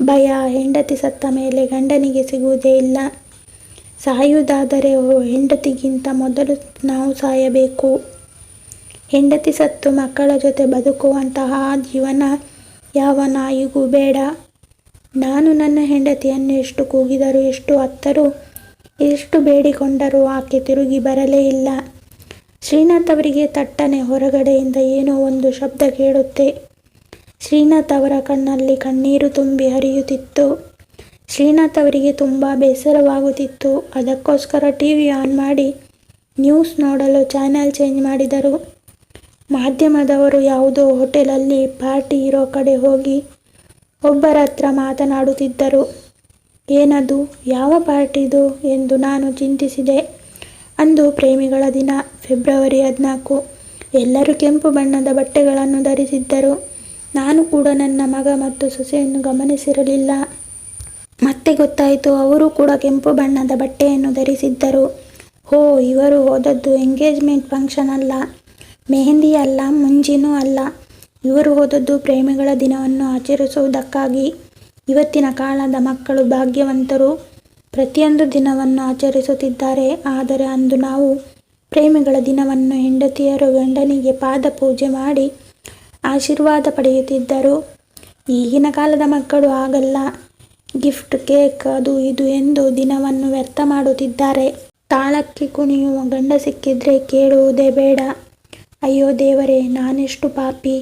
ಭಯ, ಹೆಂಡತಿ ಸತ್ತ ಮೇಲೆ ಗಂಡನಿಗೆ ಸಿಗುವುದೇ ಇಲ್ಲ. ಸಾಯುವುದಾದರೆ ಹೆಂಡತಿಗಿಂತ ಮೊದಲು ನಾವು ಸಾಯಬೇಕು. ಹೆಂಡತಿ ಸತ್ತು ಮಕ್ಕಳ ಜೊತೆ ಬದುಕುವಂತಹ ಜೀವನ ಯಾವ ನಾಯಿಗೂ ಬೇಡ. ನಾನು ನನ್ನ ಹೆಂಡತಿಯನ್ನು ಎಷ್ಟು ಕೂಗಿದರು, ಎಷ್ಟು ಅತ್ತರೂ, ಎಷ್ಟು ಬೇಡಿಕೊಂಡರೂ ಆಕೆ ತಿರುಗಿ ಬರಲೇ ಇಲ್ಲ. ಶ್ರೀನಾಥ್ ಅವರಿಗೆ ತಟ್ಟನೆ ಹೊರಗಡೆಯಿಂದ ಏನೋ ಒಂದು ಶಬ್ದ ಕೇಳುತ್ತೆ. ಶ್ರೀನಾಥ್ ಅವರ ಕಣ್ಣಲ್ಲಿ ಕಣ್ಣೀರು ತುಂಬಿ ಹರಿಯುತ್ತಿತ್ತು. ಶ್ರೀನಾಥ್ ಅವರಿಗೆ ತುಂಬ ಬೇಸರವಾಗುತ್ತಿತ್ತು. ಅದಕ್ಕೋಸ್ಕರ ಟಿ ವಿ ಆನ್ ಮಾಡಿ ನ್ಯೂಸ್ ನೋಡಲು ಚಾನೆಲ್ ಚೇಂಜ್ ಮಾಡಿದರು. ಮಾಧ್ಯಮದವರು ಯಾವುದೋ ಹೋಟೆಲಲ್ಲಿ ಪಾರ್ಟಿ ಇರೋ ಕಡೆ ಹೋಗಿ ಒಬ್ಬರ ಹತ್ರ ಮಾತನಾಡುತ್ತಿದ್ದರು. ಏನದು? ಯಾವ ಪಾರ್ಟಿದು ಎಂದು ನಾನು ಚಿಂತಿಸಿದೆ. ಅಂದು ಪ್ರೇಮಿಗಳ ದಿನ, ಫೆಬ್ರವರಿ ಹದಿನಾಲ್ಕು. ಎಲ್ಲರೂ ಕೆಂಪು ಬಣ್ಣದ ಬಟ್ಟೆಗಳನ್ನು ಧರಿಸಿದ್ದರು. ನಾನು ಕೂಡ ನನ್ನ ಮಗ ಮತ್ತು ಸೊಸೆಯನ್ನು ಗಮನಿಸಿರಲಿಲ್ಲ. ಮತ್ತೆ ಗೊತ್ತಾಯಿತು, ಅವರು ಕೂಡ ಕೆಂಪು ಬಣ್ಣದ ಬಟ್ಟೆಯನ್ನು ಧರಿಸಿದ್ದರು. ಹೋ, ಇವರು ಹೋದದ್ದು ಎಂಗೇಜ್ಮೆಂಟ್ ಫಂಕ್ಷನ್ ಅಲ್ಲ, ಮೆಹಂದಿ ಅಲ್ಲ, ಮುಂಜಿನೂ ಅಲ್ಲ. ಇವರು ಹೋದದ್ದು ಪ್ರೇಮಿಗಳ ದಿನವನ್ನು ಆಚರಿಸುವುದಕ್ಕಾಗಿ. ಇವತ್ತಿನ ಕಾಲದ ಮಕ್ಕಳು ಭಾಗ್ಯವಂತರು ಪ್ರತಿಯೊಂದು ದಿನವನ್ನು ಆಚರಿಸುತ್ತಿದ್ದಾರೆ, ಆದರೆ ಅಂದು ನಾವು ಪ್ರೇಮಿಗಳ ದಿನವನ್ನು ಹೆಂಡತಿಯರು ಗಂಡನಿಗೆ ಪಾದ ಪೂಜೆ ಮಾಡಿ ಆಶೀರ್ವಾದ ಪಡೆಯುತ್ತಿದ್ದರು. ಈಗಿನ ಕಾಲದ ಮಕ್ಕಳು ಆಗಲ್ಲ ಗಿಫ್ಟ್ ಕೇಕ್ ಅದು ಇದು ಎಂದು ದಿನವನ್ನು ವ್ಯರ್ಥ ಮಾಡುತ್ತಿದ್ದಾರೆ ತಾಳಕ್ಕೆ ಕುಣಿಯುವ ಗಂಡ ಸಿಕ್ಕಿದ್ರೆ ಕೇಳುವುದೇ ಬೇಡ ಅಯ್ಯೋ ದೇವರೇ ನಾನೆಷ್ಟು ಪಾಪಿ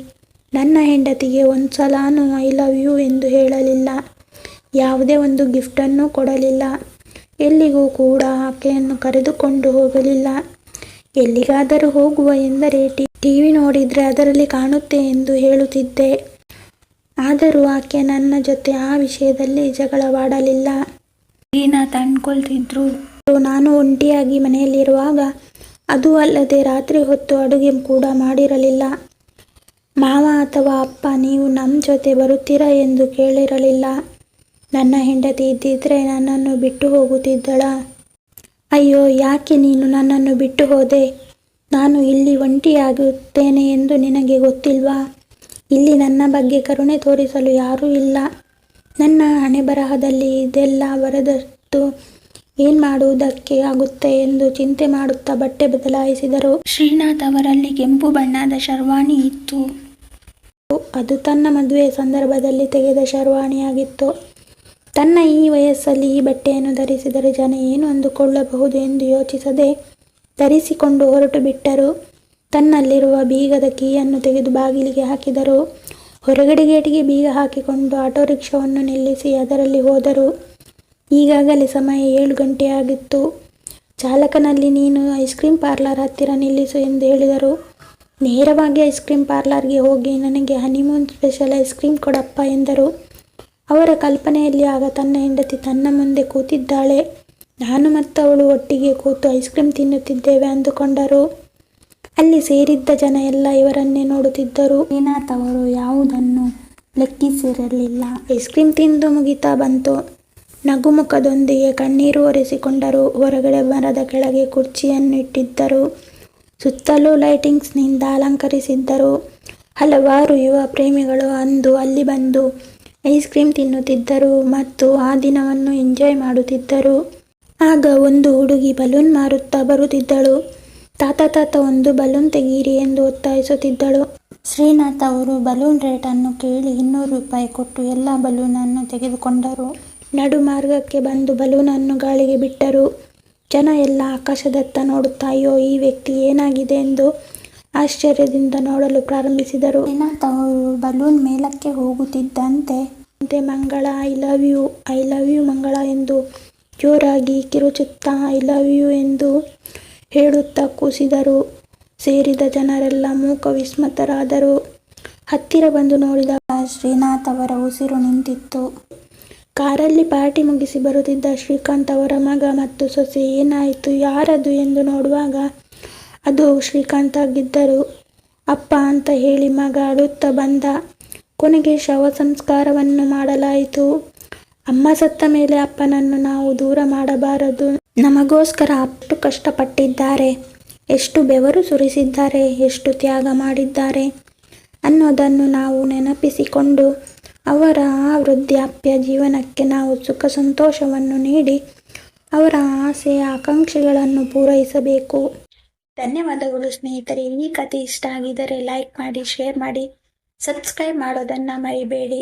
ನನ್ನ ಹೆಂಡತಿಗೆ ಒಂದ್ಸಲಾನು ಐ ಲವ್ ಯು ಎಂದು ಹೇಳಲಿಲ್ಲ ಯಾವುದೇ ಒಂದು ಗಿಫ್ಟನ್ನು ಕೊಡಲಿಲ್ಲ ಎಲ್ಲಿಗೂ ಕೂಡ ಆಕೆಯನ್ನು ಕರೆದುಕೊಂಡು ಹೋಗಲಿಲ್ಲ ಎಲ್ಲಿಗಾದರೂ ಹೋಗುವ ಎಂದರೆ ಟಿ ಟಿವಿ ನೋಡಿದರೆ ಅದರಲ್ಲಿ ಕಾಣುತ್ತೆ ಎಂದು ಹೇಳುತ್ತಿದ್ದೆ ಆದರೂ ಆಕೆ ನನ್ನ ಜೊತೆ ಆ ವಿಷಯದಲ್ಲಿ ಜಗಳವಾಡಲಿಲ್ಲ. ಶ್ರೀನಾಥ್ ತಂಡ್ಕೊಳ್ತಿದ್ರು ನಾನು ಒಂಟಿಯಾಗಿ ಮನೆಯಲ್ಲಿರುವಾಗ ಅದು ಅಲ್ಲದೆ ರಾತ್ರಿ ಹೊತ್ತು ಅಡುಗೆ ಕೂಡ ಮಾಡಿರಲಿಲ್ಲ. ಮಾವ ಅಥವಾ ಅಪ್ಪ ನೀವು ನಮ್ಮ ಜೊತೆ ಬರುತ್ತೀರಾ ಎಂದು ಕೇಳಿರಲಿಲ್ಲ. ನನ್ನ ಹೆಂಡತಿ ಇದ್ದಿದ್ರೆ ನನ್ನನ್ನು ಬಿಟ್ಟು ಹೋಗುತ್ತಿದ್ದಳ. ಅಯ್ಯೋ ಯಾಕೆ ನೀನು ನನ್ನನ್ನು ಬಿಟ್ಟು ಹೋದೆ? ನಾನು ಇಲ್ಲಿ ಒಂಟಿಯಾಗುತ್ತೇನೆ ಎಂದು ನಿನಗೆ ಗೊತ್ತಿಲ್ವಾ? ಇಲ್ಲಿ ನನ್ನ ಬಗ್ಗೆ ಕರುಣೆ ತೋರಿಸಲು ಯಾರೂ ಇಲ್ಲ. ನನ್ನ ಹಣೆ ಬರಹದಲ್ಲಿ ಇದೆಲ್ಲ ಬರೆದಷ್ಟು ಏನು ಮಾಡುವುದಕ್ಕೆ ಆಗುತ್ತೆ ಎಂದು ಚಿಂತೆ ಮಾಡುತ್ತಾ ಬಟ್ಟೆ ಬದಲಾಯಿಸಿದರು. ಶ್ರೀನಾಥ್ ಅವರಲ್ಲಿ ಕೆಂಪು ಬಣ್ಣದ ಶರ್ವಾಣಿ ಇತ್ತು. ಅದು ತನ್ನ ಮದುವೆಯ ಸಂದರ್ಭದಲ್ಲಿ ತೆಗೆದ ಶರ್ವಾಣಿಯಾಗಿತ್ತು. ತನ್ನ ಈ ವಯಸ್ಸಲ್ಲಿ ಈ ಬಟ್ಟೆಯನ್ನು ಧರಿಸಿದರೆ ಜನ ಏನು ಅಂದುಕೊಳ್ಳಬಹುದು ಎಂದು ಯೋಚಿಸದೆ ಧರಿಸಿಕೊಂಡು ಹೊರಟು ಬಿಟ್ಟರು ತನ್ನಲ್ಲಿರುವ ಬೀಗದ ಕೀಯನ್ನು ತೆಗೆದು ಬಾಗಿಲಿಗೆ ಹಾಕಿದರು. ಹೊರಗಡೆ ಗೇಟಿಗೆ ಬೀಗ ಹಾಕಿಕೊಂಡು ಆಟೋ ರಿಕ್ಷಾವನ್ನು ನಿಲ್ಲಿಸಿ ಅದರಲ್ಲಿ ಹೋದರು. ಈಗಾಗಲೇ ಸಮಯ ಏಳು ಗಂಟೆಯಾಗಿತ್ತು ಚಾಲಕನಲ್ಲಿ ನೀನು ಐಸ್ ಕ್ರೀಮ್ ಪಾರ್ಲರ್ ಹತ್ತಿರ ನಿಲ್ಲಿಸು ಎಂದು ಹೇಳಿದರು. ನೇರವಾಗಿ ಐಸ್ ಕ್ರೀಮ್ ಪಾರ್ಲರ್ಗೆ ಹೋಗಿ ನನಗೆ ಹನಿಮೂನ್ ಸ್ಪೆಷಲ್ ಐಸ್ ಕ್ರೀಮ್ ಕೊಡಪ್ಪ ಎಂದರು. ಅವರ ಕಲ್ಪನೆಯಲ್ಲಿ ಆಗ ತನ್ನ ಹೆಂಡತಿ ತನ್ನ ಮುಂದೆ ಕೂತಿದ್ದಾಳೆ. ನಾನು ಮತ್ತು ಅವಳು ಒಟ್ಟಿಗೆ ಕೂತು ಐಸ್ ಕ್ರೀಮ್ ತಿನ್ನುತ್ತಿದ್ದೇವೆ ಅಂದುಕೊಂಡರು. ಅಲ್ಲಿ ಸೇರಿದ್ದ ಜನ ಎಲ್ಲ ಇವರನ್ನೇ ನೋಡುತ್ತಿದ್ದರು. ಶ್ರೀನಾಥ್ ಅವರು ಯಾವುದನ್ನು ಲೆಕ್ಕಿಸಿರಲಿಲ್ಲ. ಐಸ್ ಕ್ರೀಮ್ ತಿಂದು ಮುಗಿತಾ ಬಂತು. ನಗುಮುಖದೊಂದಿಗೆ ಕಣ್ಣೀರು ಒರೆಸಿಕೊಂಡರು. ಹೊರಗಡೆ ಮರದ ಕೆಳಗೆ ಕುರ್ಚಿಯನ್ನು ಇಟ್ಟಿದ್ದರು ಸುತ್ತಲೂ ಲೈಟಿಂಗ್ಸ್ನಿಂದ ಅಲಂಕರಿಸಿದ್ದರು. ಹಲವಾರು ಯುವ ಪ್ರೇಮಿಗಳು ಅಂದು ಅಲ್ಲಿ ಬಂದು ಐಸ್ ಕ್ರೀಮ್ ತಿನ್ನುತ್ತಿದ್ದರು ಮತ್ತು ಆ ದಿನವನ್ನು ಎಂಜಾಯ್ ಮಾಡುತ್ತಿದ್ದರು. ಆಗ ಒಂದು ಹುಡುಗಿ ಬಲೂನ್ ಮಾರುತ್ತಾ ಬರುತ್ತಿದ್ದಳು. ತಾತ ತಾತ ಒಂದು ಬಲೂನ್ ತೆಗೀರಿ ಎಂದು ಒತ್ತಾಯಿಸುತ್ತಿದ್ದಳು. ಶ್ರೀನಾಥ್ ಅವರು ಬಲೂನ್ ರೇಟನ್ನು ಕೇಳಿ ಇನ್ನೂರು ರೂಪಾಯಿ ಕೊಟ್ಟು ಎಲ್ಲ ಬಲೂನನ್ನು ತೆಗೆದುಕೊಂಡರು. ನಡು ಮಾರ್ಗಕ್ಕೆ ಬಂದು ಬಲೂನನ್ನು ಗಾಳಿಗೆ ಬಿಟ್ಟರು. ಜನ ಎಲ್ಲ ಆಕಾಶದತ್ತ ನೋಡುತ್ತಾ, ಅಯ್ಯೋ, ಈ ವ್ಯಕ್ತಿ ಏನಾಗಿದೆ ಎಂದು ಆಶ್ಚರ್ಯದಿಂದ ನೋಡಲು ಪ್ರಾರಂಭಿಸಿದರು. ಶ್ರೀನಾಥ್ ಅವರು ಬಲೂನ್ ಮೇಲಕ್ಕೆ ಹೋಗುತ್ತಿದ್ದಂತೆ Mangala, I love you, I love you Mangala ಎಂದು ಜೋರಾಗಿ ಕಿರುಚುತ್ತಾ, ಐ ಲವ್ ಯು ಎಂದು ಹೇಳುತ್ತಾ ಕೂಸಿದರು. ಸೇರಿದ ಜನರೆಲ್ಲ ಮೂಕ ವಿಸ್ಮತರಾದರು ಹತ್ತಿರ ಬಂದು ನೋಡಿದಾಗ ಶ್ರೀನಾಥ್ ಅವರ ಉಸಿರು ನಿಂತಿತ್ತು. ಕಾರಲ್ಲಿ ಪಾರ್ಟಿ ಮುಗಿಸಿ ಬರುತ್ತಿದ್ದ ಶ್ರೀಕಾಂತ್ ಅವರ ಮಗ ಮತ್ತು ಸೊಸೆ ಏನಾಯಿತು, ಯಾರದು ಎಂದು ನೋಡುವಾಗ ಅದು ಶ್ರೀಕಾಂತ್ ಆಗಿದ್ದರು. ಅಪ್ಪ ಅಂತ ಹೇಳಿ ಮಗ ಅಳುತ್ತಾ ಬಂದ. ಕೊನೆಗೆ ಶವ ಸಂಸ್ಕಾರವನ್ನು ಮಾಡಲಾಯಿತು. ಅಮ್ಮ ಸತ್ತ ಮೇಲೆ ಅಪ್ಪನನ್ನು ನಾವು ದೂರ ಮಾಡಬಾರದು ನಮಗೋಸ್ಕರ ಅಷ್ಟು ಕಷ್ಟಪಟ್ಟಿದ್ದಾರೆ. ಎಷ್ಟು ಬೆವರು ಸುರಿಸಿದ್ದಾರೆ. ಎಷ್ಟು ತ್ಯಾಗ ಮಾಡಿದ್ದಾರೆ. ಅನ್ನೋದನ್ನು ನಾವು ನೆನಪಿಸಿಕೊಂಡು ಅವರ ಆ ವೃದ್ಧಾಪ್ಯ ಜೀವನಕ್ಕೆ ನಾವು ಸುಖ ಸಂತೋಷವನ್ನು ನೀಡಿ ಅವರ ಆಸೆ ಆಕಾಂಕ್ಷೆಗಳನ್ನು ಪೂರೈಸಬೇಕು. ಧನ್ಯವಾದಗಳು ಸ್ನೇಹಿತರೆ. ಈ ಕಥೆ ಇಷ್ಟ ಆಗಿದ್ದರೆ ಲೈಕ್ ಮಾಡಿ, ಶೇರ್ ಮಾಡಿ, ಸಬ್ಸ್ಕ್ರೈಬ್ ಮಾಡೋದನ್ನು ಮರಿಬೇಡಿ.